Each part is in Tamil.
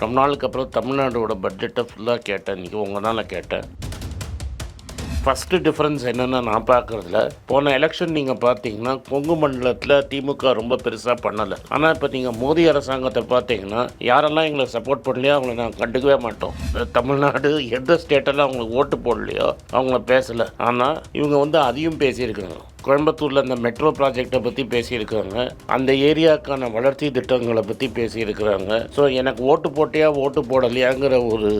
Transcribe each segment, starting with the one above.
ரொம்ப நாளுக்கு அப்புறம் தமிழ்நாடோட பட்ஜெட்டை ஃபுல்லாக கேட்டேன். இன்றைக்கி உங்கள் தான் நான் கேட்டேன். ஃபஸ்ட்டு டிஃப்ரென்ஸ் என்னென்னு நான் பார்க்குறதுல போன எலெக்ஷன் நீங்கள் பார்த்தீங்கன்னா கொங்கு மண்டலத்தில் திமுக ரொம்ப பெருசாக பண்ணலை. ஆனால் இப்போ நீங்கள் மோடி அரசாங்கத்தை பார்த்தீங்கன்னா யாரெல்லாம் எங்களை சப்போர்ட் பண்ணலையோ அவங்கள நான் கண்டுக்கவே மாட்டோம். தமிழ்நாடு எந்த ஸ்டேட்டெல்லாம் அவங்களுக்கு ஓட்டு போடலையோ அவங்கள பேசலை. ஆனால் இவங்க வந்து அதையும் பேசியிருக்காங்க கோயம்புத்தூரில் இந்த மெட்ரோ ப்ராஜெக்டை பற்றி பேசியிருக்காங்க. அந்த ஏரியாவுக்கான வளர்ச்சி திட்டங்களை பற்றி பேசியிருக்கிறாங்க. ஸோ எனக்கு ஓட்டு போட்டியா ஓட்டு போடலையாங்கிற ஒரு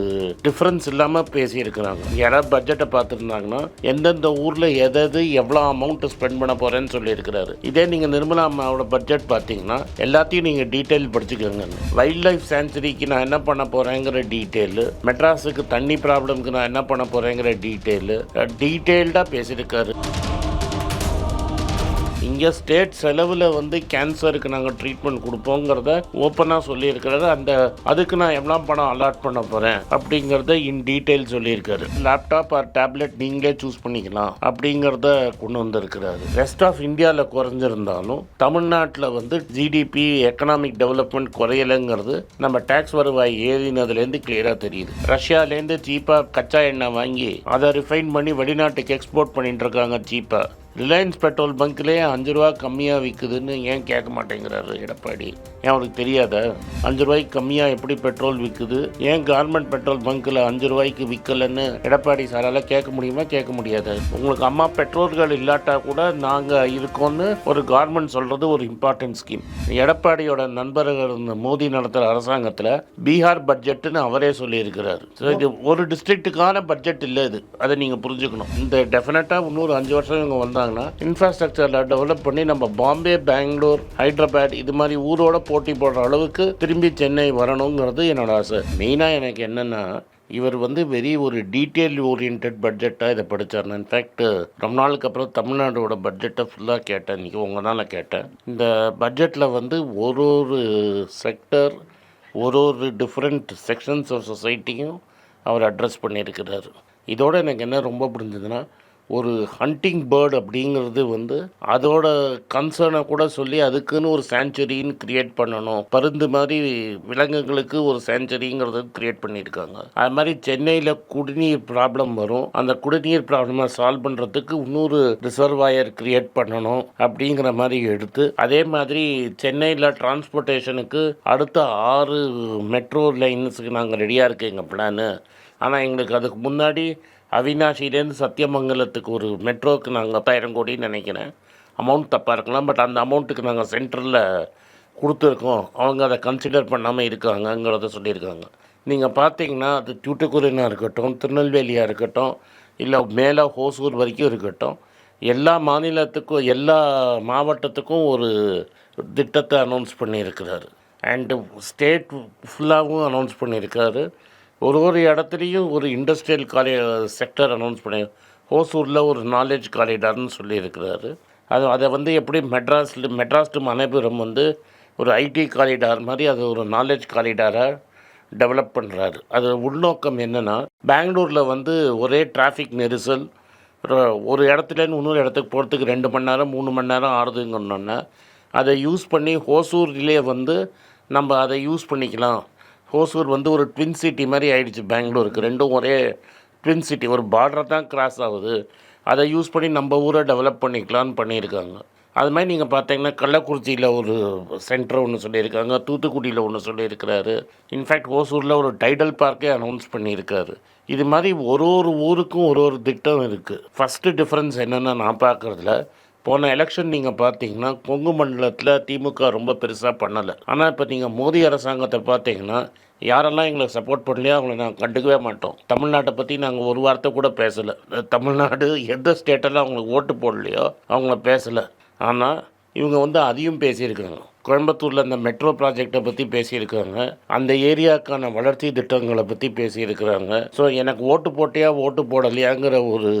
டிஃப்ரென்ஸ் இல்லாமல் பேசியிருக்கிறாங்க. யாராவது பட்ஜெட்டை பார்த்துருந்தாங்கன்னா எந்தெந்த ஊரில் எதது எவ்வளோ அமௌண்ட் ஸ்பெண்ட் பண்ண போகிறேன்னு சொல்லியிருக்கிறாரு. இதே நீங்கள் நிர்மலா அம்மாவோட பட்ஜெட் பார்த்தீங்கன்னா எல்லாத்தையும் நீங்கள் டீட்டெயில் படிச்சுக்கோங்க. வைல்ட் லைஃப் சேன்ச்சுரிக்கு நான் என்ன பண்ண போகிறேங்கிற டீட்டெயிலு மெட்ராஸுக்கு தண்ணி ப்ராப்ளம்க்கு நான் என்ன பண்ண போகிறேங்கிற டீட்டெயிலு டீட்டெயில்டாக பேசியிருக்காரு. இங்கே ஸ்டேட் செலவில் வந்து கேன்சருக்கு நாங்கள் ட்ரீட்மெண்ட் கொடுப்போங்கிறத ஓப்பனாக சொல்லியிருக்கிறாரு. அந்த அதுக்கு நான் எவ்வளோ பணம் அலாட் பண்ண போகிறேன் அப்படிங்கிறத இன் டீட்டெயில் சொல்லியிருக்காரு. லேப்டாப் ஆர் டேப்லெட் நீங்களே சூஸ் பண்ணிக்கலாம் அப்படிங்கிறத கொண்டு வந்திருக்கிறாரு. ரெஸ்ட் ஆஃப் இந்தியாவில் குறைஞ்சிருந்தாலும் தமிழ்நாட்டில் வந்து ஜிடிபி எக்கனாமிக் டெவலப்மெண்ட் குறையலைங்கிறது நம்ம டேக்ஸ் வருவாய் ஏறினதுலேருந்து கிளியராக தெரியுது. ரஷ்யாலேருந்து சீப்பாக கச்சா எண்ணெய் வாங்கி அதை ரிஃபைன் பண்ணி வெளிநாட்டுக்கு எக்ஸ்போர்ட் பண்ணிட்டு இருக்காங்க சீப்பாக ரிலையன்ஸ் பெட்ரோல் பங்க்லேயே அஞ்சு ரூபா கம்மியாக விற்குதுன்னு ஏன் கேட்க மாட்டேங்கிறாரு எடப்பாடி? ஏன் அவருக்கு தெரியாத? அஞ்சு ரூபாய்க்கு கம்மியாக எப்படி பெட்ரோல் விற்குது ஏன் கார்மெண்ட் பெட்ரோல் பங்க்கில் அஞ்சு ரூபாய்க்கு விற்கலன்னு எடப்பாடி சாரால் கேட்க முடியுமா கேட்க முடியாது? உங்களுக்கு அம்மா பெட்ரோல்கள் இல்லாட்டா கூட நாங்கள் இருக்கோம்னு ஒரு கவர்மெண்ட் சொல்கிறது ஒரு இம்பார்ட்டன்ட் ஸ்கீம் எடப்பாடியோட நண்பர்கள் இந்த மோடி நடத்துகிற அரசாங்கத்தில் பீகார் பட்ஜெட்டுன்னு அவரே சொல்லியிருக்கிறார். இது ஒரு டிஸ்ட்ரிக்ட்டுக்கான பட்ஜெட் இல்லை இது. அதை நீங்கள் புரிஞ்சுக்கணும். இந்த டெஃபினட்டாக இன்னொரு அஞ்சு வருஷம் இவங்க வந்தாங்கன்னா இன்ஃப்ராஸ்ட்ரக்சரில் டெவலப் பண்ணி நம்ம பாம்பே பெங்களூர் ஹைதராபாத் இது மாதிரி ஊரோட போட்டி போடுற அளவுக்கு திரும்பி சென்னை வரணுங்கிறது என்னோட ஆசை. மெயினாக எனக்கு என்னென்னா இவர் வந்து வெரி ஒரு டீட்டெயில் ஓரியன்ட் பட்ஜெட்டாக இதை படித்தார் இன்ஃபேக்ட் ரொம்ப நாளுக்கு அப்புறம் தமிழ்நாடோட பட்ஜெட்டை ஃபுல்லாக கேட்டேன். இன்றைக்கி உங்கள் கேட்டேன். இந்த பட்ஜெட்டில் வந்து ஒரு ஒரு செக்டர் ஒரு ஒரு டிஃப்ரெண்ட் செக்ஷன்ஸ் ஆஃப் சொசைட்டியும் அவர் அட்ரஸ் பண்ணியிருக்கிறாரு. இதோட எனக்கு என்ன ரொம்ப பிடிஞ்சதுன்னா ஒரு ஹண்டிங் பேர்டு அப்படிங்கிறது வந்து அதோட கன்சர்னை கூட சொல்லி அதுக்குன்னு ஒரு சேஞ்சுரின்னு கிரியேட் பண்ணணும். பருந்து மாதிரி விலங்குகளுக்கு ஒரு சாங்சுரிங்கிறத கிரியேட் பண்ணியிருக்காங்க. அது மாதிரி சென்னையில் குடிநீர் ப்ராப்ளம் வரும். அந்த குடிநீர் ப்ராப்ளமை சால்வ் பண்ணுறதுக்கு இன்னொரு ரிசர்வாயர் கிரியேட் பண்ணணும் அப்படிங்கிற மாதிரி எடுத்து அதே மாதிரி சென்னையில் டிரான்ஸ்போர்ட்டேஷனுக்கு அடுத்த ஆறு மெட்ரோ லைன்ஸுக்கு நாங்கள் ரெடியாக இருக்கோம் எங்கள் பிளானு ஆனால் எங்களுக்கு அதுக்கு முன்னாடி அவினாஷிலேருந்து சத்தியமங்கலத்துக்கு ஒரு மெட்ரோவுக்கு நாங்கள் பத்தாயிரம் கோடின்னு நினைக்கிறேன். அமௌண்ட் தப்பாக இருக்கலாம் பட் அந்த அமௌண்ட்டுக்கு நாங்கள் சென்டரில் கொடுத்துருக்கோம். அவங்க அதை கன்சிடர் பண்ணாமல் இருக்காங்கங்கிறத சொல்லியிருக்காங்க. நீங்கள் பார்த்தீங்கன்னா அது தூத்துக்குடினா இருக்கட்டும் திருநெல்வேலியாக இருக்கட்டும் இல்லை மேலே ஹோசூர் வரைக்கும் இருக்கட்டும் எல்லா மாநிலத்துக்கும் எல்லா மாவட்டத்துக்கும் ஒரு திட்டத்தை அனௌன்ஸ் பண்ணியிருக்கிறாரு. அண்டு ஸ்டேட் ஃபுல்லாகவும் அனௌன்ஸ் பண்ணியிருக்காரு. ஒரு ஒரு இடத்துலையும் ஒரு இண்டஸ்ட்ரியல் காலே செக்டர் அனௌன்ஸ் பண்ணி ஹோசூரில் ஒரு நாலேஜ் காரிடார்னு சொல்லியிருக்கிறாரு. அது அதை வந்து எப்படி மெட்ராஸில் மெட்ராஸ் டு மனைபுரம் வந்து ஒரு ஐடி காரிடார் மாதிரி அது ஒரு நாலேஜ் காரிடாராக டெவலப் பண்ணுறாரு அது உள்நோக்கம் என்னென்னா பெங்களூரில் வந்து ஒரே டிராஃபிக் நெரிசல் ஒரு- ஒரு இடத்துலேருந்து இன்னொரு இடத்துக்கு போகிறதுக்கு ரெண்டு மணி நேரம் மூணு மணி நேரம் ஆறுதுங்கன்னொன்னே அதை யூஸ் பண்ணி ஹோசூர்லேயே வந்து நம்ம அதை யூஸ் பண்ணிக்கலாம். ஹோசூர் வந்து ஒரு ட்வின் சிட்டி மாதிரி ஆயிடுச்சு பெங்களூருக்கு. ரெண்டும் ஒரே ட்வின் சிட்டி ஒரு பார்டர் தான் கிராஸ் ஆகுது. அதை யூஸ் பண்ணி நம்ம ஊரை டெவலப் பண்ணிக்கலான்னு பண்ணியிருக்காங்க. அது மாதிரி நீங்கள் பார்த்தீங்கன்னா கள்ளக்குறிச்சியில் ஒரு சென்டர் ஒன்று சொல்லியிருக்காங்க. தூத்துக்குடியில் ஒன்று சொல்லியிருக்கிறாரு. இன்ஃபேக்ட் ஓசூரில் ஒரு டைடல் பார்க்கே அனௌன்ஸ் பண்ணியிருக்காரு. இது மாதிரி ஒரு ஒரு ஊருக்கும் ஒரு ஒரு திட்டம் இருக்குது ஃபஸ்ட்டு டிஃப்ரென்ஸ் என்னென்னு நான் பார்க்குறதுல போன எலெக்ஷன் நீங்கள் பார்த்தீங்கன்னா கொங்கு மண்டலத்தில் திமுக ரொம்ப பெருசாக பண்ணலை. ஆனால் இப்போ நீங்கள் மோடி அரசாங்கத்தை பார்த்தீங்கன்னா யாரெல்லாம் எங்களுக்கு சப்போர்ட் பண்ணலையோ அவங்கள நாங்கள் கண்டுக்கவே மாட்டோம். தமிழ்நாட்டை பற்றி நாங்கள் ஒரு வார்த்தை கூட பேசலை. தமிழ்நாடு எந்த ஸ்டேட்டெல்லாம் அவங்களுக்கு ஓட்டு போடலையோ அவங்கள பேசலை. ஆனால் இவங்க வந்து அதையும் பேசியிருக்காங்க கோயம்புத்தூரில் இந்த மெட்ரோ ப்ராஜெக்டை பற்றி பேசியிருக்காங்க. அந்த ஏரியாவுக்கான வளர்ச்சி திட்டங்களை பற்றி பேசியிருக்கிறாங்க. ஸோ எனக்கு ஓட்டு போட்டியா ஓட்டு போடலையாங்கிற ஒரு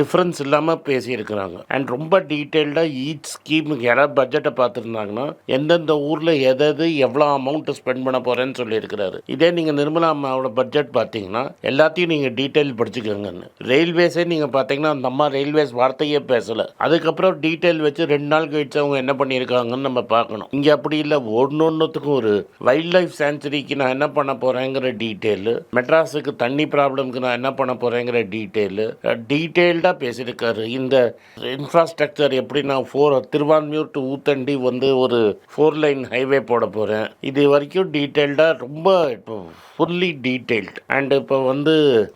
டிஃப்ரென்ஸ் இல்லாமல் பேசியிருக்கிறாங்க. அண்ட் ரொம்ப டீட்டெயில்டாக ஈச் ஸ்கீமுக்கு யாராவது பட்ஜெட்டை பார்த்துருந்தாங்கன்னா எந்தெந்த ஊரில் எதது எவ்வளோ அமௌண்ட் ஸ்பெண்ட் பண்ண போகிறேன்னு சொல்லியிருக்கிறாரு. இதே நீங்கள் நிர்மலா அம்மாவோட பட்ஜெட் பார்த்தீங்கன்னா எல்லாத்தையும் நீங்கள் டீட்டெயில் படிச்சுக்கோங்கன்னு. ரயில்வேஸே நீங்கள் பார்த்தீங்கன்னா அந்த அம்மா ரயில்வேஸ் வார்த்தையே பேசலை. அதுக்கப்புறம் டீட்டெயில் வச்சு ரெண்டு நாள் கழிச்சு அவங்க என்ன பண்ணியிருக்காங்கன்னு நம்ம பார்க்கணும். இங்கே அப்படி இல்லை. ஒன்று ஒன்றுத்துக்கும் ஒரு வைல்ட் லைஃப் சேஞ்சுரிக்கு நான் என்ன பண்ண போகிறேங்கிற டீட்டெயிலு மெட்ராஸுக்கு தண்ணி ப்ராப்ளம்க்கு நான் என்ன பண்ண போகிறேங்கிற டீட்டெயிலு டீட்டெயில்டாக பேசியிருக்காரு. இந்த இன்ஃப்ராஸ்ட்ரக்சர் எப்படி நான் ஃபோர் திருவான்மியூர் டு ஊத்தண்டி வந்து ஒரு ஃபோர் லைன் ஹைவே போட போகிறேன் இது வரைக்கும் டீட்டெயில்டாக ரொம்ப இப்போ ஃபுல்லி டீட்டெயில்ட் அண்ட் இப்போ வந்து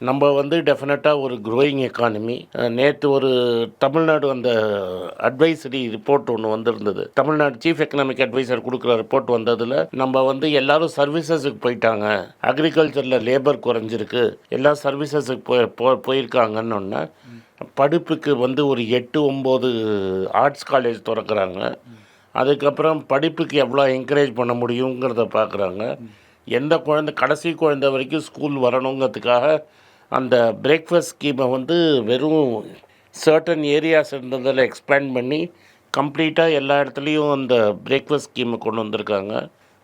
நம்ம வந்து டெஃபினட்டாக ஒரு க்ரோயிங் எக்கானமி நேற்று ஒரு தமிழ்நாடு அந்த அட்வைசரி ரிப்போர்ட் ஒன்று வந்திருந்தது. தமிழ்நாடு சீஃப் எக்கனாமிக் அட்வைசர் கொடுக்குற ரிப்போர்ட் வந்ததில் நம்ம வந்து எல்லாரும் சர்வீசஸுக்கு போயிட்டாங்க. அக்ரிகல்ச்சரில் லேபர் குறைஞ்சிருக்கு. எல்லா சர்வீசஸுக்கு போய் போ போயிருக்காங்கன்னு ஒன்று படிப்புக்கு வந்து ஒரு எட்டு ஒம்பது ஆர்ட்ஸ் காலேஜ் திறக்கிறாங்க. அதுக்கப்புறம் படிப்புக்கு எவ்வளோ என்கரேஜ் பண்ண முடியுங்கிறத பார்க்குறாங்க எந்த குழந்தை கடைசி குழந்தை வரைக்கும் ஸ்கூல் வரணுங்கிறதுக்காக அந்த பிரேக்ஃபாஸ்ட் ஸ்கீமை வந்து வெறும் சர்டன் ஏரியாஸ் இருந்ததில் எக்ஸ்பேண்ட் பண்ணி கம்ப்ளீட்டாக எல்லா இடத்துலையும் அந்த பிரேக்ஃபாஸ்ட் ஸ்கீமை கொண்டு வந்திருக்காங்க.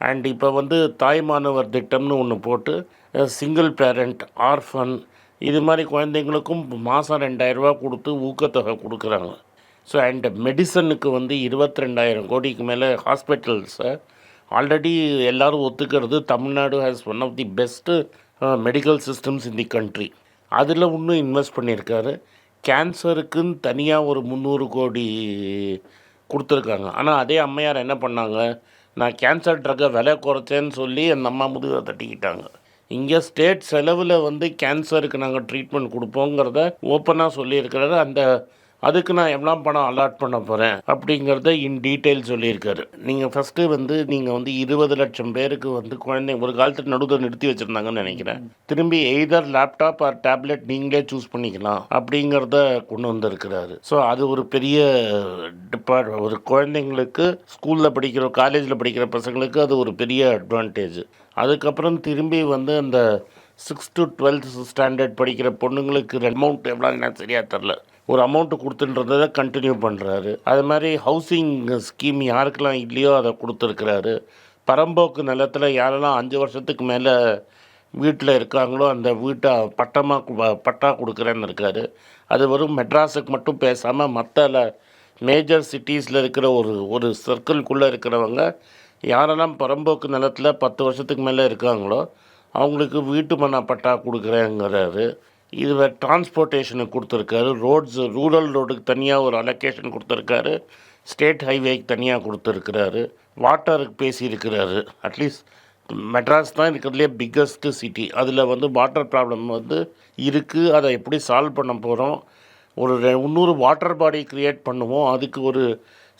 அண்ட் இப்போ வந்து தாய்மானவர் திட்டம்னு ஒன்று போட்டு சிங்கிள் பேரண்ட் ஆர்ஃபன் இது மாதிரி குழந்தைங்களுக்கும் மாதம் ரெண்டாயிரரூபா கொடுத்து ஊக்கத்தொகை கொடுக்குறாங்க. ஸோ அண்ட் மெடிசனுக்கு வந்து இருபத்தி ரெண்டாயிரம் கோடிக்கு மேலே ஹாஸ்பிட்டல்ஸை ஆல்ரெடி எல்லோரும் ஒத்துக்கிறது Tamil Nadu has one of the best medical systems in the country அதில் இன்னும் இன்வெஸ்ட் பண்ணியிருக்காரு. கேன்சருக்குன்னு தனியாக ஒரு முந்நூறு கோடி கொடுத்துருக்காங்க. ஆனால் அதே அம்மையார் என்ன பண்ணாங்க? நான் கேன்சர் ட்ரக்கை விலை குறைச்சேன்னு சொல்லி அந்த அம்மா முதுகை தட்டிக்கிட்டாங்க. இங்கே ஸ்டேட் செலவில் வந்து கேன்சருக்கு நாங்கள் ட்ரீட்மெண்ட் கொடுப்போங்கிறத ஓப்பனாக சொல்லியிருக்கிறாரு. அந்த அதுக்கு நான் எவ்வளோ பணம் அலாட் பண்ண போகிறேன் அப்படிங்கிறத இன் டீட்டெயில் சொல்லியிருக்காரு. நீங்கள் ஃபஸ்ட்டு வந்து நீங்கள் வந்து இருபது லட்சம் பேருக்கு வந்து குழந்தை ஒரு காலத்தில் நடுவில் நிறுத்தி வச்சுருந்தாங்கன்னு நினைக்கிறேன். திரும்பி எய்தர் லேப்டாப் ஆர் டேப்லெட் நீங்களே சூஸ் பண்ணிக்கலாம் அப்படிங்கிறத கொண்டு வந்திருக்கிறாரு. ஸோ அது ஒரு பெரிய டிபார்ட் ஒரு குழந்தைங்களுக்கு ஸ்கூலில் படிக்கிற காலேஜில் படிக்கிற பசங்களுக்கு அது ஒரு பெரிய அட்வான்டேஜ் அதுக்கப்புறம் திரும்பி வந்து அந்த சிக்ஸ் டு டுவெல்த் ஸ்டாண்டர்ட் படிக்கிற பொண்ணுங்களுக்கு அமௌண்ட் எவ்வளோ சரியாக தெரில ஒரு அமௌண்ட்டு கொடுத்துன்றதை கண்டினியூ பண்ணுறாரு அது மாதிரி ஹவுசிங் ஸ்கீம் யாருக்கெல்லாம் இல்லையோ அதை கொடுத்துருக்குறாரு. பரம்போக்கு நிலத்தில் யாரெல்லாம் அஞ்சு வருஷத்துக்கு மேலே வீட்டில் இருக்காங்களோ அந்த வீட்டை பட்டமாக பட்டா கொடுக்குறேன்னு இருக்காரு. அது வெறும் மெட்ராஸுக்கு மட்டும் பேசாமல் மற்ற மேஜர் சிட்டிஸில் இருக்கிற ஒரு ஒரு சர்க்கிள்குள்ளே இருக்கிறவங்க யாரெல்லாம் பரம்போக்கு நிலத்தில் பத்து வருஷத்துக்கு மேலே இருக்காங்களோ அவங்களுக்கு வீட்டு மன பட்டா கொடுக்குறேங்கிறாரு. இது டிரான்ஸ்போர்ட்டேஷனுக்கு கொடுத்துருக்காரு. ரோட்ஸ் ரூரல் ரோடுக்கு தனியாக ஒரு அலொகேஷன் கொடுத்துருக்காரு. ஸ்டேட் ஹைவேக்கு தனியாக கொடுத்துருக்கிறாரு. வாட்டருக்கு பேசியிருக்கிறாரு. அட்லீஸ்ட் மெட்ராஸ் தான் இருக்கிறதுலே பிக்கஸ்ட்டு சிட்டி அதில் வந்து வாட்டர் ப்ராப்ளம் வந்து இருக்குது அதை எப்படி சால்வ் பண்ண போகிறோம் ஒரு இன்னொரு முந்நூறு வாட்டர் பாடி க்ரியேட் பண்ணுவோம். அதுக்கு ஒரு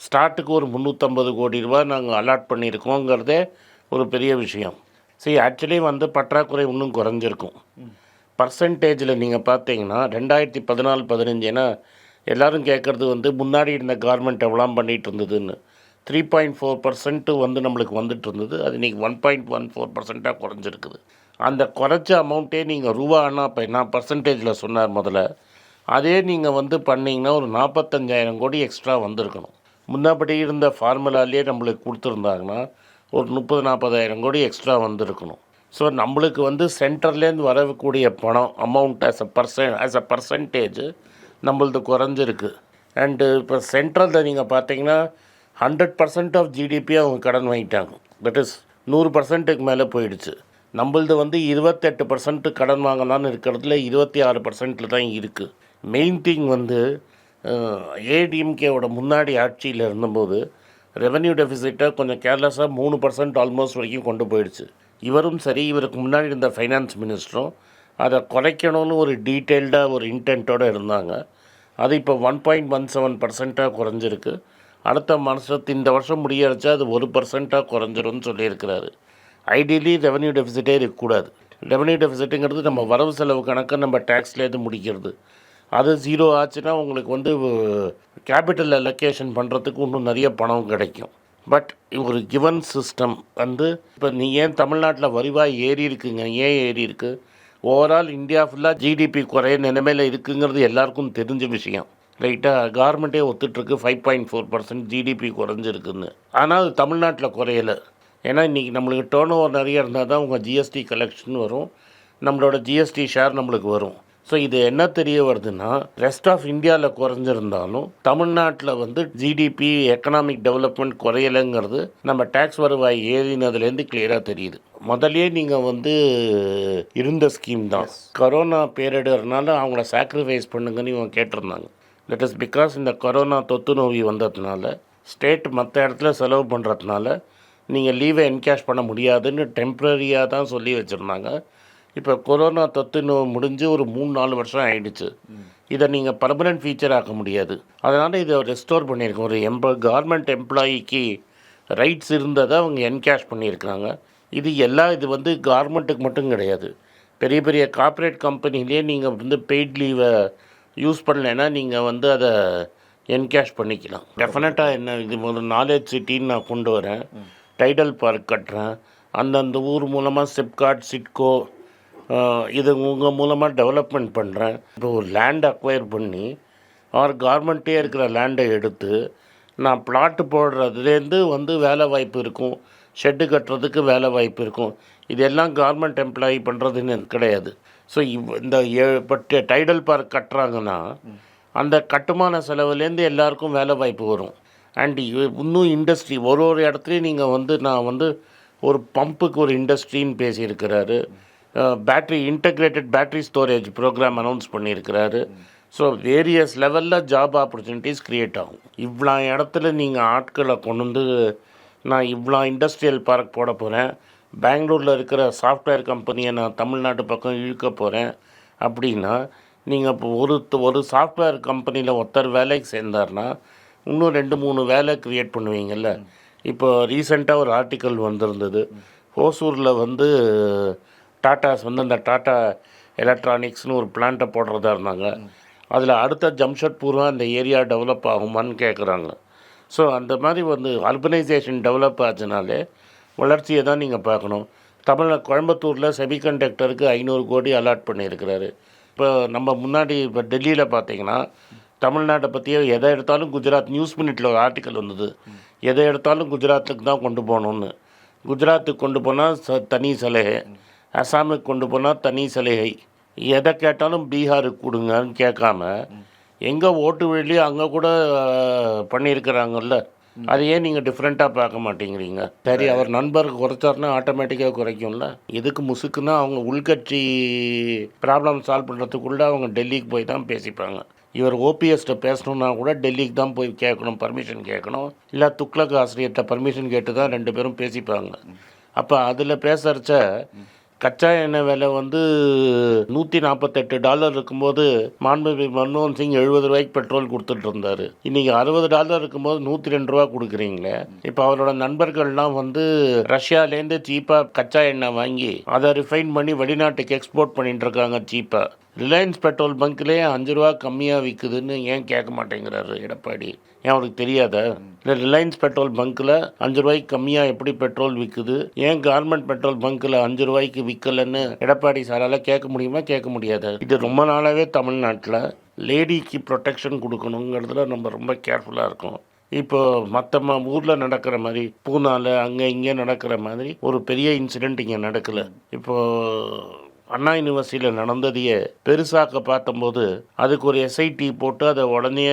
ஸ்டார்ட்டுக்கு ஒரு முந்நூற்றம்பது கோடி ரூபா நாங்கள் அலாட் பண்ணியிருக்கோங்கிறதே ஒரு பெரிய விஷயம். சரி ஆக்சுவலி வந்து பற்றாக்குறை இன்னும் குறைஞ்சிருக்கும். பர்சன்டேஜில் நீங்கள் பார்த்தீங்கன்னா ரெண்டாயிரத்தி பதினாலு பதினஞ்சு ஏன்னா கேட்குறது வந்து முன்னாடி இருந்த கார்மெண்ட் எவ்வளோ பண்ணிகிட்டு இருந்ததுன்னு. த்ரீ பாயிண்ட் ஃபோர் பர்சன்ட்டு வந்து நம்மளுக்கு வந்துட்டு இருந்தது. அது இன்றைக்கி ஒன் பாயிண்ட் ஒன் ஃபோர் பர்சண்ட்டாக குறைஞ்சிருக்குது. அந்த குறைச்ச அமௌண்ட்டே நீங்கள் ரூபான்னா இப்போ நான் பர்சன்டேஜில் சொன்னார் முதல்ல? அதே நீங்கள் வந்து பண்ணிங்கன்னா ஒரு நாற்பத்தஞ்சாயிரம் கோடி எக்ஸ்ட்ரா வந்திருக்கணும். முன்னபடி இருந்த ஃபார்முலாலேயே நம்மளுக்கு கொடுத்துருந்தாங்கன்னா ஒரு முப்பது நாற்பதாயிரம் கோடி எக்ஸ்ட்ரா வந்திருக்கணும். ஸோ நம்மளுக்கு வந்து சென்டர்லேருந்து வரக்கூடிய பணம் amount as a person as a percentage நம்மளது குறைஞ்சிருக்கு. அண்டு இப்போ சென்ட்ரலில் நீங்கள் பார்த்தீங்கன்னா ஹண்ட்ரட் பர்சன்ட் ஆஃப் ஜிடிபி அவங்க கடன் வாங்கிட்டாங்க. தட் இஸ் நூறு பர்சன்ட்டுக்கு மேலே போயிடுச்சு. நம்மளது வந்து இருபத்தெட்டு பர்சன்ட் கடன் வாங்கலாம்னு இருக்கிறதுல இருபத்தி ஆறு பர்சன்ட்டில் தான் இருக்குது மெயின் திங் வந்து ஏடிஎம்கேவோட முன்னாடி ஆட்சியில் இருந்தபோது ரெவன்யூ டெஃபிசிட்டை கொஞ்சம் கேர்லெஸ்ஸாக மூணு பர்சன்ட் ஆல்மோஸ்ட் வரைக்கும் கொண்டு போயிடுச்சு. இவரும் சரி இவருக்கு முன்னாடி இருந்த ஃபைனான்ஸ் மினிஸ்டரும் அதை குறைக்கணும்னு ஒரு டீட்டெயில்டாக ஒரு இன்டென்ட்டோடு இருந்தாங்க. அது இப்போ ஒன் பாயிண்ட் ஒன் செவன் பர்சண்ட்டாக குறைஞ்சிருக்கு. அடுத்த மாதத்து இந்த வருஷம் முடியறச்சா அது ஒரு பர்சண்ட்டாக குறைஞ்சிரும்னு சொல்லியிருக்கிறாரு. ஐடியலி ரெவன்யூ டெஃபிசிட்டே இருக்கக்கூடாது. ரெவன்யூ டெஃபிசிட்டுங்கிறது நம்ம வரவு செலவு கணக்கை நம்ம டேக்ஸ்லேருந்து முடிக்கிறது. அது ஜீரோ ஆச்சுன்னா உங்களுக்கு வந்து கேபிட்டல் அலொகேஷன் பண்ணுறதுக்கு இன்னும் நிறைய பணம் கிடைக்கும். பட் ஒரு கிவன் சிஸ்டம் வந்து இப்போ நீ ஏன் தமிழ்நாட்டில் வரிவாய் ஏறி இருக்குங்க? ஏன் ஏறி இருக்கு? ஓவரால் இந்தியா ஃபுல்லாக ஜிடிபி குறைய நிலைமையில் இருக்குங்கிறது எல்லாருக்கும் தெரிஞ்ச விஷயம். ரைட்டாக கவர்மெண்ட்டே ஒத்துட்ருக்கு five point four percent GDP குறைஞ்சிருக்குன்னு. ஆனால் அது தமிழ்நாட்டில் குறையலை. ஏன்னா இன்றைக்கி நம்மளுக்கு டேர்ன் ஓவர் நிறைய இருந்தால் தான் உங்கள் ஜிஎஸ்டி கலெக்ஷன் வரும். நம்மளோட ஜிஎஸ்டி ஷேர் நம்மளுக்கு வரும். ஸோ இது என்ன தெரிய வருதுன்னா ரெஸ்ட் ஆஃப் இந்தியாவில் குறைஞ்சிருந்தாலும் தமிழ்நாட்டில் வந்து ஜிடிபி எக்கனாமிக் டெவலப்மெண்ட் குறையலைங்கிறது நம்ம டேக்ஸ் வருவாய் ஏறினதுலேருந்து கிளியராக தெரியுது. முதல்லயே நீங்கள் வந்து இருந்த ஸ்கீம் தான். கரோனா பேரிடர்னால அவங்கள சாக்ரிஃபைஸ் பண்ணுங்கன்னு இவங்க கேட்டிருந்தாங்க. தட் இஸ் பிகாஸ் இந்த கொரோனா தொத்து நோய் வந்ததுனால ஸ்டேட் மற்ற இடத்துல செலவு பண்ணுறதுனால நீங்கள் லீவை என்கேஷ் பண்ண முடியாதுன்னு டெம்ப்ரரியாக தான் சொல்லி வச்சுருந்தாங்க. இப்போ கொரோனா தொத்து நோய் முடிஞ்சு ஒரு மூணு நாலு வருஷம் ஆயிடுச்சு. இதை நீங்கள் பர்மனெண்ட் ஃபீச்சர் ஆக்க முடியாது. அதனால் இதை ரெஸ்டோர் பண்ணியிருக்கோம். ஒரு எம்ப கவர்மெண்ட் எம்ப்ளாயிக்கு ரைட்ஸ் இருந்ததை அவங்க என்கேஷ் பண்ணியிருக்காங்க இது எல்லா இது வந்து கவர்மெண்ட்டுக்கு மட்டும் கிடையாது. பெரிய பெரிய கார்ப்பரேட் கம்பெனிலே நீங்கள் வந்து பெய்ட் லீவை யூஸ் பண்ணலைன்னா நீங்கள் வந்து அதை என்கேஷ் பண்ணிக்கலாம். டெஃபினட்டாக என்ன இது முதல் நாலேஜ் சிட்டின்னு நான் கொண்டு வரேன். டைடல் பார்க் கட்டுறேன். அந்தந்த ஊர் மூலமாக சிப்காட் சிட்கோ இது உங்கள் மூலமாக டெவலப்மெண்ட் பண்ணுறேன் இப்போ ஒரு லேண்ட் அக்வயர் பண்ணி ஆர் கவர்மெண்ட்டே இருக்கிற லேண்டை எடுத்து நான் பிளாட்டு போடுறதுலேருந்து வந்து வேலை வாய்ப்பு இருக்கும். ஷெட்டு கட்டுறதுக்கு வேலை வாய்ப்பு இருக்கும். இதெல்லாம் கவர்மெண்ட் எம்ப்ளாயி பண்ணுறதுன்னு கிடையாது. ஸோ இவ் இந்த ஏ- இப்போ டை- டைடல் பார்க் கட்டுறாங்கன்னா அந்த கட்டுமான செலவுலேருந்து எல்லாருக்கும் வேலை வாய்ப்பு வரும். அண்ட் இன்னும் இண்டஸ்ட்ரி ஒரு ஒரு இடத்துலையும் நீங்கள் வந்து நான் வந்து ஒரு பம்புக்கு ஒரு இண்டஸ்ட்ரின்னு பேசியிருக்கிறாரு. Battery integrated battery storage program announce பண்ணியிருக்கிறாரு. ஸோ வேரியஸ் லெவலில் ஜாப் ஆப்பர்ச்சுனிட்டிஸ் க்ரியேட் ஆகும். இவ்வளோ இடத்துல நீங்கள் ஆட்களை கொண்டு வந்து நான் இவ்வளோ இண்டஸ்ட்ரியல் பார்க் போட போகிறேன் பெங்களூரில் இருக்கிற சாஃப்ட்வேர் கம்பெனியை நான் தமிழ்நாட்டு பக்கம் இழுக்க போகிறேன் அப்படின்னா நீங்கள் இப்போ ஒரு ஒரு சாஃப்ட்வேர் கம்பெனியில் ஒருத்தர் வேலைக்கு சேர்ந்தார்னா இன்னும் ரெண்டு மூணு வேலை க்ரியேட் பண்ணுவீங்கள்ல இப்போ ரீசெண்டாக ஒரு ஆர்டிக்கல் வந்திருந்தது. ஹோசூரில் வந்து டாட்டாஸ் வந்து அந்த டாட்டா எலக்ட்ரானிக்ஸ்னு ஒரு பிளான்ட்டை போடுறதா இருந்தாங்க. அதில் அடுத்த ஜம்ஷட்பூர்வாக அந்த ஏரியா டெவலப் ஆகுமான்னு கேட்குறாங்க ஸோ அந்த மாதிரி வந்து அர்பனைசேஷன் டெவலப் ஆச்சுனாலே வளர்ச்சியை தான் நீங்கள் பார்க்கணும். தமிழ் கோயம்புத்தூரில் செமிகண்டக்டருக்கு ஐநூறு கோடி அலாட் பண்ணியிருக்கிறாரு. இப்போ நம்ம முன்னாடி இப்போ டெல்லியில் பார்த்தீங்கன்னா தமிழ்நாட்டை பற்றியே எதை எடுத்தாலும் குஜராத் நியூஸ் மினிட்டில் ஒரு ஆர்டிக்கல் வந்தது. எதை எடுத்தாலும் குஜராத்துக்கு தான் கொண்டு போகணுன்னு குஜராத்துக்கு கொண்டு போனால் ச தனி சலுகை அசாமுக்கு கொண்டு போனால் தனி சலுகை. எதை கேட்டாலும் பீகாருக்கு கொடுங்கன்னு கேட்காம எங்கே ஓட்டு வெளியே அங்கே கூட பண்ணியிருக்கிறாங்கல்ல. அது ஏன் நீங்கள் டிஃப்ரெண்ட்டாக பார்க்க மாட்டேங்கிறீங்க? சரி அவர் நண்பர் குறைச்சாருன்னா ஆட்டோமேட்டிக்காக குறைக்கும்ல. இதுக்கு முசுக்குன்னா அவங்க உள்கட்சி ப்ராப்ளம் சால்வ் பண்ணுறதுக்குள்ள அவங்க டெல்லிக்கு போய் தான் பேசிப்பாங்க. இவர் ஓபிஎஸ்ட்ட பேசணுன்னா கூட டெல்லிக்கு தான் போய் கேட்கணும் பர்மிஷன் கேட்கணும். இல்லை துக்ளக் ஆசிரியர்கிட்ட பர்மிஷன் கேட்டு தான் ரெண்டு பேரும் பேசிப்பாங்க. அப்போ அதில் பேசுகிறச்ச கச்சா எண்ணெய் விலை வந்து நூற்றி நாற்பத்தெட்டு டாலர் இருக்கும்போது மாண்புமிகு மன்மோகன் சிங் எழுபது ரூபாய்க்கு பெட்ரோல் கொடுத்துட்டு இருந்தார். இன்றைக்கி அறுபது டாலர் இருக்கும்போது நூற்றி ரெண்டு ரூபா கொடுக்குறீங்களே. இப்போ அவரோட நண்பர்கள்லாம் வந்து ரஷ்யாலேருந்து சீப்பாக கச்சா எண்ணெய் வாங்கி அதை ரிஃபைன் பண்ணி வெளிநாட்டுக்கு எக்ஸ்போர்ட் பண்ணிட்டு இருக்காங்க சீப்பாக ரிலையன்ஸ் பெட்ரோல் பங்க்லேயே அஞ்சு ரூபா கம்மியாக விற்குதுன்னு ஏன் கேட்க மாட்டேங்கிறாரு எடப்பாடி? ஏன் அவருக்கு தெரியாதா? இல்லை ரிலையன்ஸ் பெட்ரோல் பங்க்கில் அஞ்சு ரூபாய்க்கு கம்மியாக எப்படி பெட்ரோல் விற்குது ஏன் கார்மெண்ட் பெட்ரோல் பங்க்கில் அஞ்சு ரூபாய்க்கு விற்கலன்னு எடப்பாடி சாரால் கேட்க முடியுமா கேட்க முடியாது? இது ரொம்ப நாளாகவே தமிழ்நாட்டில் லேடிக்கு ப்ரொடெக்ஷன் கொடுக்கணுங்கிறதுல நம்ம ரொம்ப கேர்ஃபுல்லாக இருக்கோம். இப்போ மற்ற ஊரில் நடக்கிற மாதிரி பூனாவில் அங்கே இங்கே நடக்கிற மாதிரி ஒரு பெரிய இன்சிடெண்ட் இங்கே நடக்கலை. இப்போது அண்ணா யூனிவர்சிட்டியில் நடந்ததையே பெருசாக்க பார்த்தம்போது அதுக்கு ஒரு எஸ்ஐடி போட்டு அதை உடனே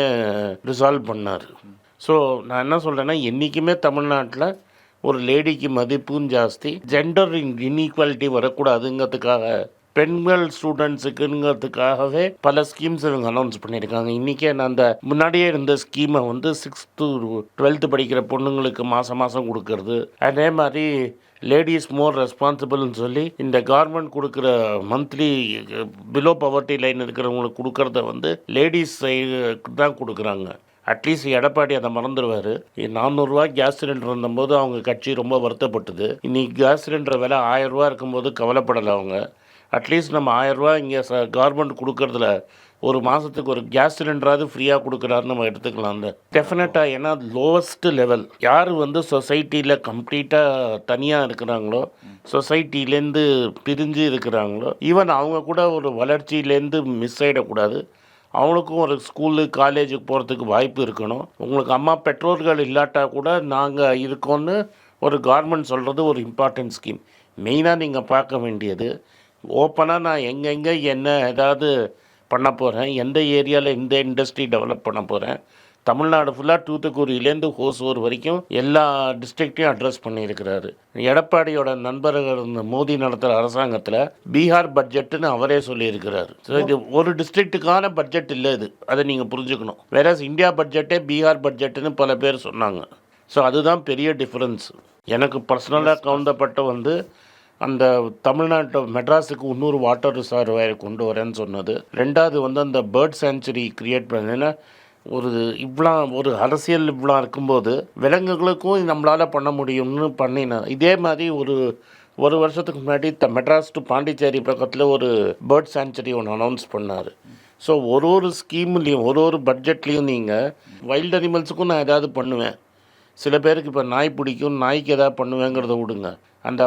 ரிசால்வ் பண்ணார். ஸோ நான் என்ன சொல்கிறேன்னா என்றைக்குமே தமிழ்நாட்டில் ஒரு லேடிக்கு மதிப்பும் ஜாஸ்தி ஜெண்டர் இன்இக்வாலிட்டி வரக்கூடாதுங்கிறதுக்காக பெண்கள் ஸ்டூடெண்ட்ஸுக்குங்கிறதுக்காகவே பல ஸ்கீம்ஸ் இவங்க அனௌன்ஸ் பண்ணியிருக்காங்க. இன்றைக்கே நான் அந்த முன்னாடியே இருந்த ஸ்கீமை வந்து சிக்ஸ்த்து டுவெல்த்து படிக்கிற பொண்ணுங்களுக்கு மாதம் மாதம் கொடுக்கறது. அதே மாதிரி லேடிஸ் மோர் ரெஸ்பான்சிபிள்னு சொல்லி இந்த கவர்மெண்ட் கொடுக்குற மந்த்லி பிலோ பவர்ட்டி லைன் இருக்கிறவங்களுக்கு கொடுக்கறத வந்து லேடிஸ் தான் கொடுக்குறாங்க. அட்லீஸ்ட் எடப்பாடி அதை மறந்துடுவார். நானூறுரூவா கேஸ் சிலிண்டர் இருந்தபோது அவங்க கட்சி ரொம்ப வருத்தப்பட்டது. இன்னைக்கு கேஸ் சிலிண்டர் விலை ஆயிரம் ரூபா இருக்கும்போது கவலைப்படலை அவங்க. அட்லீஸ்ட் நம்ம ஆயிரரூவா இங்கே ச கவர்மெண்ட் கொடுக்கறதுல ஒரு மாதத்துக்கு ஒரு கேஸ் சிலிண்டராவது ஃப்ரீயாக கொடுக்குறாருன்னு நம்ம எடுத்துக்கலாம் அந்த டெஃபினட்டாக ஏன்னா லோவஸ்ட் லெவல் யார் வந்து சொசைட்டியில் கம்ப்ளீட்டாக தனியாக இருக்கிறாங்களோ சொசைட்டிலேருந்து பிரிஞ்சு இருக்கிறாங்களோ ஈவன் அவங்க கூட ஒரு வளர்ச்சியிலேருந்து மிஸ் ஆகிடக்கூடாது அவங்களுக்கும் ஒரு ஸ்கூலு காலேஜுக்கு போகிறதுக்கு வாய்ப்பு இருக்கணும். உங்களுக்கு அம்மா பெற்றோர்கள் இல்லாட்டா கூட நாங்கள் இருக்கோன்னு ஒரு கவர்மெண்ட் சொல்கிறது ஒரு இம்பார்ட்டன்ட் ஸ்கீம் மெயினாக நீங்கள் பார்க்க வேண்டியது ஓப்பனாக நான் எங்கெங்கே என்ன ஏதாவது பண்ண போகிறேன் எந்த ஏரியாவில் எந்த இண்டஸ்ட்ரி டெவலப் பண்ண போகிறேன் தமிழ்நாடு ஃபுல்லாக தூத்துக்குடியிலேருந்து ஹோசூர் வரைக்கும் எல்லா டிஸ்ட்ரிக்டையும் அட்ரஸ் பண்ணியிருக்கிறாரு. எடப்பாடியோட நண்பர்கள் மோடி நடத்துகிற அரசாங்கத்தில் பீகார் பட்ஜெட்டுன்னு அவரே சொல்லியிருக்கிறாரு. ஸோ இது ஒரு டிஸ்ட்ரிக்ட்டுக்கான பட்ஜெட் இல்லை இது. அதை நீங்கள் புரிஞ்சுக்கணும். வேற இந்தியா பட்ஜெட்டே பீகார் பட்ஜெட்டுன்னு பல பேர் சொன்னாங்க. ஸோ அதுதான் பெரிய டிஃப்ரென்ஸ் எனக்கு பர்சனலாக கவுந்தப்பட்ட வந்து அந்த தமிழ்நாட்டு மெட்ராஸுக்கு இன்னொரு வாட்டர் ரிசர்வாயர் கொண்டு வரேன்னு சொன்னது. ரெண்டாவது வந்து அந்த பேர்ட் சேஞ்சுரி கிரியேட் பண்ணேன்னா ஒரு இவ்வளோ ஒரு அரசியல் இவ்வளோ இருக்கும்போது விலங்குகளுக்கும் நம்மளால் பண்ண முடியும்னு பண்ணினேன் இதே மாதிரி ஒரு ஒரு வருஷத்துக்கு முன்னாடி த மெட்ராஸ் டு பாண்டிச்சேரி பக்கத்தில் ஒரு பேர்ட் சேஞ்சுரி ஒன்று அனௌன்ஸ் பண்ணார். ஸோ ஒரு ஒரு ஸ்கீம்லேயும் ஒரு ஒரு பட்ஜெட்லேயும் நீங்கள் வைல்ட் அனிமல்ஸுக்கும் நான் ஏதாவது பண்ணுவேன். சில பேருக்கு இப்போ நாய் பிடிக்கும் நாய்க்கு எதாவது பண்ணுவேங்கிறத விடுங்க. அந்த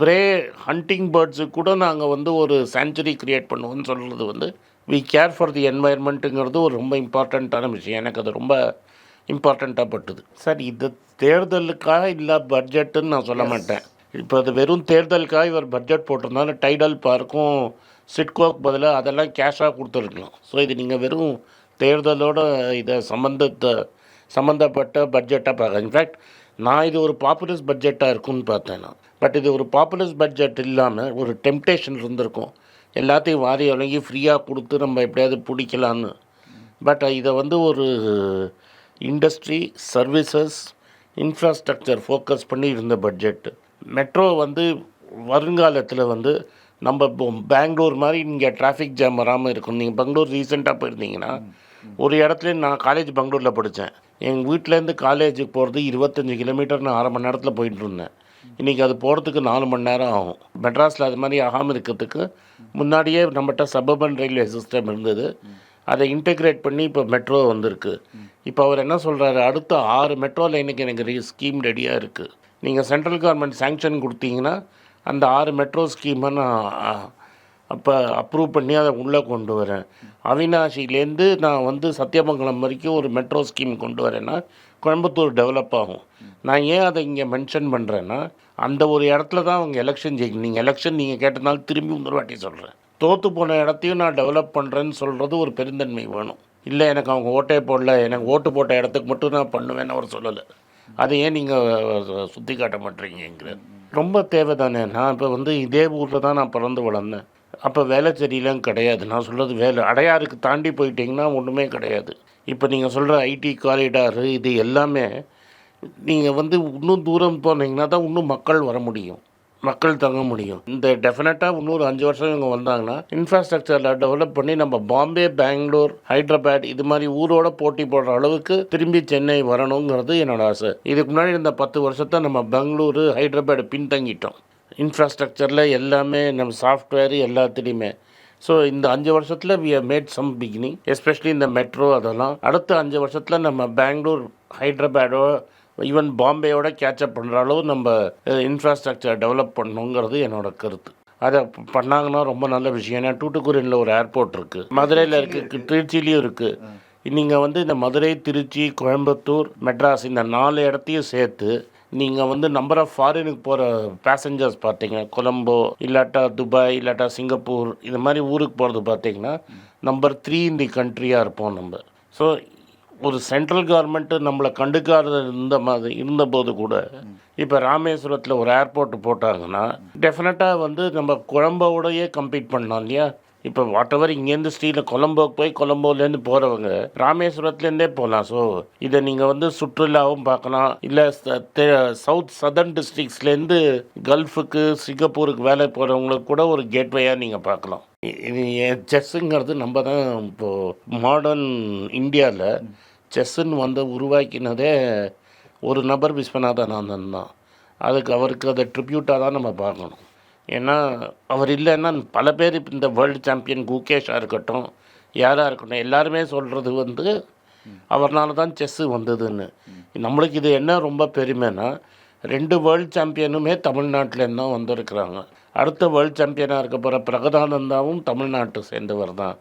ப்ரே ஹண்டிங் பேர்ட்ஸுக்கு கூட நாங்கள் வந்து ஒரு சாங்சுரி க்ரியேட் பண்ணுவோம்னு சொல்கிறது வந்து வி கேர் ஃபார் தி என்வாயர்மெண்ட்டுங்கிறது ஒரு ரொம்ப இம்பார்ட்டண்ட்டான விஷயம். எனக்கு அது ரொம்ப இம்பார்ட்டண்ட்டாக பட்டுது. சார் இது தேர்தலுக்காக இல்லை பட்ஜெட்டுன்னு நான் சொல்ல மாட்டேன். இப்போ அது வெறும் தேர்தலுக்காக இவர் பட்ஜெட் போட்டிருந்தாலும் டைடல் பார்க்கும் சிட்கோக்கு பதிலாக அதெல்லாம் கேஷாக கொடுத்துருக்கலாம். ஸோ இது நீங்கள் வெறும் தேர்தலோட இதை சம்மந்தத்தை சம்மந்தப்பட்ட பட்ஜெட்டாக பார்க்க இன்ஃபேக்ட் நான் இது ஒரு பாப்புலஸ் பட்ஜெட்டாக இருக்கும்னு பார்த்தேன் நான். பட் இது ஒரு பாப்புலஸ் பட்ஜெட் இல்லாமல் ஒரு டெம்டேஷன் இருந்திருக்கும். எல்லாத்தையும் வாரி வழங்கி ஃப்ரீயாக கொடுத்து நம்ம எப்படியாவது பிடிக்கலான்னு பட் இதை வந்து ஒரு இண்டஸ்ட்ரி சர்வீசஸ் இன்ஃப்ராஸ்ட்ரக்சர் ஃபோக்கஸ் பண்ணி இருந்த பட்ஜெட் மெட்ரோ வந்து வருங்காலத்தில் வந்து நம்ம பெங்களூர் மாதிரி இங்கே டிராஃபிக் ஜாம் வராமல் இருக்கும் நீங்கள் பெங்களூர் ரீசெண்டாக போயிருந்தீங்கன்னா ஒரு இடத்துல நான் காலேஜ் பெங்களூரில் படித்தேன் எங்கள் வீட்டிலேருந்து காலேஜுக்கு போகிறது இருபத்தஞ்சி கிலோமீட்டர் நான் அரை மணி நேரத்தில் போயிட்டு இருந்தேன். இன்றைக்கி அது போகிறதுக்கு நாலு மணி நேரம் ஆகும். மெட்ராஸில் அது மாதிரி ஆகாமல் இருக்கிறதுக்கு முன்னாடியே நம்மகிட்ட சபர்பன் ரயில்வே சிஸ்டம் இருந்தது. அதை இன்டெகிரேட் பண்ணி இப்போ மெட்ரோ வந்திருக்கு. இப்போ அவர் என்ன சொல்கிறாரு அடுத்த ஆறு மெட்ரோ லைனுக்கு எனக்கு ஸ்கீம் ரெடியாக இருக்குது நீங்கள் சென்ட்ரல் கவர்மெண்ட் சேங்ஷன் கொடுத்தீங்கன்னா அந்த ஆறு மெட்ரோ ஸ்கீமை நான் அப்போ அப்ரூவ் பண்ணி அதை உள்ளே கொண்டு வரேன். அவினாஷிலேருந்து நான் வந்து சத்தியமங்கலம் வரைக்கும் ஒரு மெட்ரோ ஸ்கீம் கொண்டு வரேன்னா கோயம்புத்தூர் டெவலப் ஆகும். நான் ஏன் அதை இங்கே மென்ஷன் பண்ணுறேன்னா அந்த ஒரு இடத்துல தான் அவங்க எலெக்ஷன் ஜெயிக்கணும் நீங்கள் எலெக்ஷன் நீங்கள் கேட்டனால திரும்பி இன்னொரு வாட்டி சொல்கிறேன் தோற்று போன இடத்தையும் நான் டெவலப் பண்ணுறேன்னு சொல்கிறது ஒரு பெருந்தன்மை வேணும். இல்லை எனக்கு அவங்க ஓட்டே போடல எனக்கு ஓட்டு போட்ட இடத்துக்கு மட்டும் நான் பண்ணுவேன்னு அவர் சொல்லலை. அதை ஏன் நீங்கள் சுற்றி காட்ட மாட்டீங்கிறார் ரொம்ப தேவை தானே நான் இப்போ வந்து இதே ஊரில் தான் நான் பிறந்து வளர்ந்தேன். அப்போ வேலை தெரியலாம் கிடையாது. நான் சொல்கிறது வேலை. அடையாருக்கு தாண்டி போயிட்டீங்கன்னா ஒன்றுமே கிடையாது. இப்போ நீங்கள் சொல்கிற ஐடி காரிடாரு இது எல்லாமே நீங்கள் வந்து இன்னும் தூரம் போனீங்கன்னா தான் இன்னும் மக்கள் வர முடியும். மக்கள் தங்க முடியும். இந்த டெஃபினட்டாக இன்னொரு அஞ்சு வருஷம் இவங்க வந்தாங்கன்னா இன்ஃப்ராஸ்ட்ரக்சரில் டெவலப் பண்ணி நம்ம பாம்பே பெங்களூர் ஹைதராபாத் இது மாதிரி ஊரோட போட்டி போடுற அளவுக்கு திரும்பி சென்னை வரணுங்கிறது என்னோட ஆசை. இதுக்கு முன்னாடி இந்த பத்து வருஷத்தை நம்ம பெங்களூரு ஹைதராபாத் பின்தங்கிட்டோம். இன்ஃப்ராஸ்ட்ரக்சரில் எல்லாமே நம்ம சாஃப்ட்வேர் எல்லாத்துலேயுமே. ஸோ இந்த அஞ்சு வருஷத்தில் we have made some beginning especially இந்த மெட்ரோ அதெல்லாம். அடுத்த அஞ்சு வருஷத்தில் நம்ம பெங்களூர் ஹைதராபாடோ ஈவன் பாம்பேயோட கேட்சப் பண்ணுற அளவு நம்ம இன்ஃப்ராஸ்ட்ரக்சர் டெவலப் பண்ணணுங்கிறது என்னோட கருத்து. அதை பண்ணாங்கன்னா ரொம்ப நல்ல விஷயம். ஏன்னா டூட்டுக்குரியனில் ஒரு ஏர்போர்ட் இருக்குது மதுரையில் இருக்குது திருச்சிலையும் இருக்குது நீங்கள் வந்து இந்த மதுரை திருச்சி கோயம்புத்தூர் மெட்ராஸ் இந்த நாலு இடத்தையும் சேர்த்து நீங்கள் வந்து நம்பர் ஆஃப் ஃபாரினுக்கு போகிற பேசஞ்சர்ஸ் பார்த்தீங்க கொலம்போ இல்லாட்டா துபாய் இல்லாட்டா சிங்கப்பூர் இந்த மாதிரி ஊருக்கு போகிறது பார்த்தீங்கன்னா நம்பர் த்ரீ இந்தி கண்ட்ரியாக இருப்போம் நம்ம. ஸோ ஒரு சென்ட்ரல் கவர்மெண்ட்டு நம்மளை கண்டுக்காத இருந்த மாதிரி இருந்தபோது கூட இப்போ ராமேஸ்வரத்தில் ஒரு ஏர்போர்ட் போட்டாங்கன்னா டெஃபினட்டாக வந்து நம்ம குழம்போடையே கம்பீட் பண்ணலாம் இல்லையா? இப்போ வாட் எவர் இங்கேருந்து ஸ்ரீல கொலம்போக்கு போய் கொலம்போலேருந்து போகிறவங்க ராமேஸ்வரத்துலேருந்தே போகலாம். ஸோ இதை நீங்கள் வந்து சுற்றுலாவும் பார்க்கலாம். இல்லை சவுத் சதர்ன் டிஸ்ட்ரிக்ஸ்லேருந்து கல்ஃபுக்கு சிங்கப்பூருக்கு வேலை போகிறவங்களுக்கு கூட ஒரு கேட்வேயாக நீங்கள் பார்க்கலாம். இது செஸ்ஸுங்கிறது நம்ம தான் இப்போது மாடர்ன் இந்தியாவில் செஸ்ஸுன்னு வந்து உருவாக்கினதே ஒரு நபர் விஸ்வநாதன் ஆனந்த் தான். அதுக்கு அவருக்கு அதை ட்ரிபியூட்டாக தான் நம்ம பார்க்கணும். ஏன்னா அவர் இல்லைன்னா பல பேர் இப்போ இந்த வேர்ல்டு சாம்பியன் குகேஷாக இருக்கட்டும் யாராக இருக்கட்டும் எல்லாருமே சொல்கிறது வந்து அவர்னால தான் செஸ்ஸு வந்ததுன்னு. நம்மளுக்கு இது என்ன ரொம்ப பெருமைன்னா ரெண்டு வேர்ல்டு சாம்பியனுமே தமிழ்நாட்டிலேருந்து தான் வந்திருக்கிறாங்க. அடுத்த வேர்ல்டு சாம்பியனாக இருக்க போகிற பிரகதானந்தாவும் தமிழ்நாட்டை சேர்ந்தவர் தான்.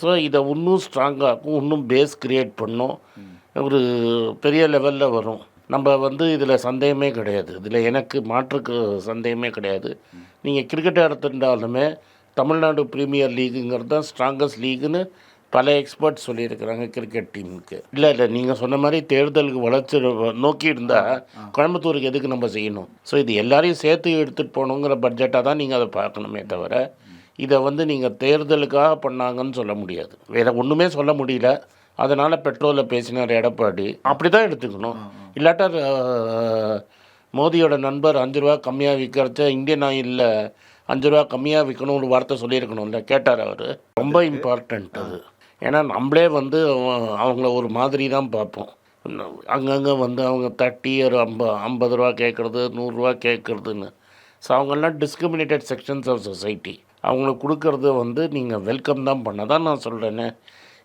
ஸோ இதை இன்னும் ஸ்ட்ராங்காகும் இன்னும் பேஸ் க்ரியேட் பண்ணும். ஒரு பெரிய லெவலில் வரும். நம்ம வந்து இதில் சந்தேகமே கிடையாது. இதில் எனக்கு மாற்றுக்கு சந்தேகமே கிடையாது. நீங்கள் கிரிக்கெட் எடுத்துட்டாலுமே தமிழ்நாடு பிரீமியர் லீகுங்கிறது தான் ஸ்ட்ராங்கஸ்ட் லீகுன்னு பல எக்ஸ்பர்ட்ஸ் சொல்லியிருக்கிறாங்க கிரிக்கெட் டீமுக்கு இல்லை இல்லை நீங்கள் சொன்ன மாதிரி தேர்தலுக்கு வளர்ச்சி நோக்கி இருந்தால் கோயம்புத்தூருக்கு எதுக்கு நம்ம செய்யணும்? ஸோ இது எல்லாரையும் சேர்த்து எடுத்துகிட்டு போகணுங்கிற பட்ஜெட்டாக தான் நீங்கள் அதை பார்க்கணுமே தவிர இதை வந்து நீங்கள் தேர்தலுக்காக பண்ணாங்கன்னு சொல்ல முடியாது. வேறு ஒன்றுமே சொல்ல முடியல. அதனால் பெட்ரோலில் பேசினார் எடப்பாடி. அப்படி தான் எடுத்துக்கணும் இல்லாட்டா மோதியோட நண்பர் அஞ்சு ரூபா கம்மியாக விற்கிறச்ச இந்தியன் ஆயிலில் அஞ்சு ரூபா கம்மியாக விற்கணும் ஒரு வார்த்தை சொல்லியிருக்கணும்ல. கேட்டார் அவர். ரொம்ப இம்பார்ட்டண்ட் அது. ஏன்னா நம்மளே வந்து அவ- அவங்கள ஒரு மாதிரி தான் பார்ப்போம். அங்கங்கே வந்து அவங்க தட்டி ஒரு ஐம்ப ஐம்பது ரூபா கேட்குறது நூறுரூவா கேட்குறதுன்னு ஸோ அவங்கெல்லாம் டிஸ்கிரிமினேட்டட் செக்ஷன்ஸ் ஆஃப் சொசைட்டி அவங்களுக்கு கொடுக்கறது வந்து நீங்கள் வெல்கம் தான் பண்ண. தான் நான் சொல்கிறேனே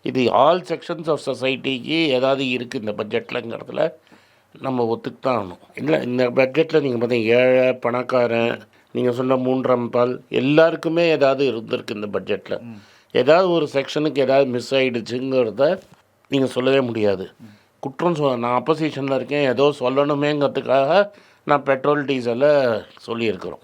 இது ஆல் செக்ஷன்ஸ் ஆஃப் சொசைட்டிக்கு ஏதாவது இருக்குது இந்த பட்ஜெட்லங்கிறதுல நம்ம ஒத்துக்கு தான் ஆகணும் இல்லை இந்த பட்ஜெட்டில் நீங்கள் பார்த்தீங்க ஏழை பணக்காரன் நீங்கள் சொன்ன மூன்றாம் பால் எல்லாருக்குமே ஏதாவது இருந்திருக்கு இந்த பட்ஜெட்டில் ஏதாவது ஒரு செக்ஷனுக்கு ஏதாவது மிஸ் ஆகிடுச்சுங்கிறத நீங்கள் சொல்லவே முடியாது. குற்றம் சொ நான் அப்போசிஷனில் இருக்கேன் ஏதோ சொல்லணுமேங்கிறதுக்காக நான் பெட்ரோல் டீசலை சொல்லியிருக்கிறோம்.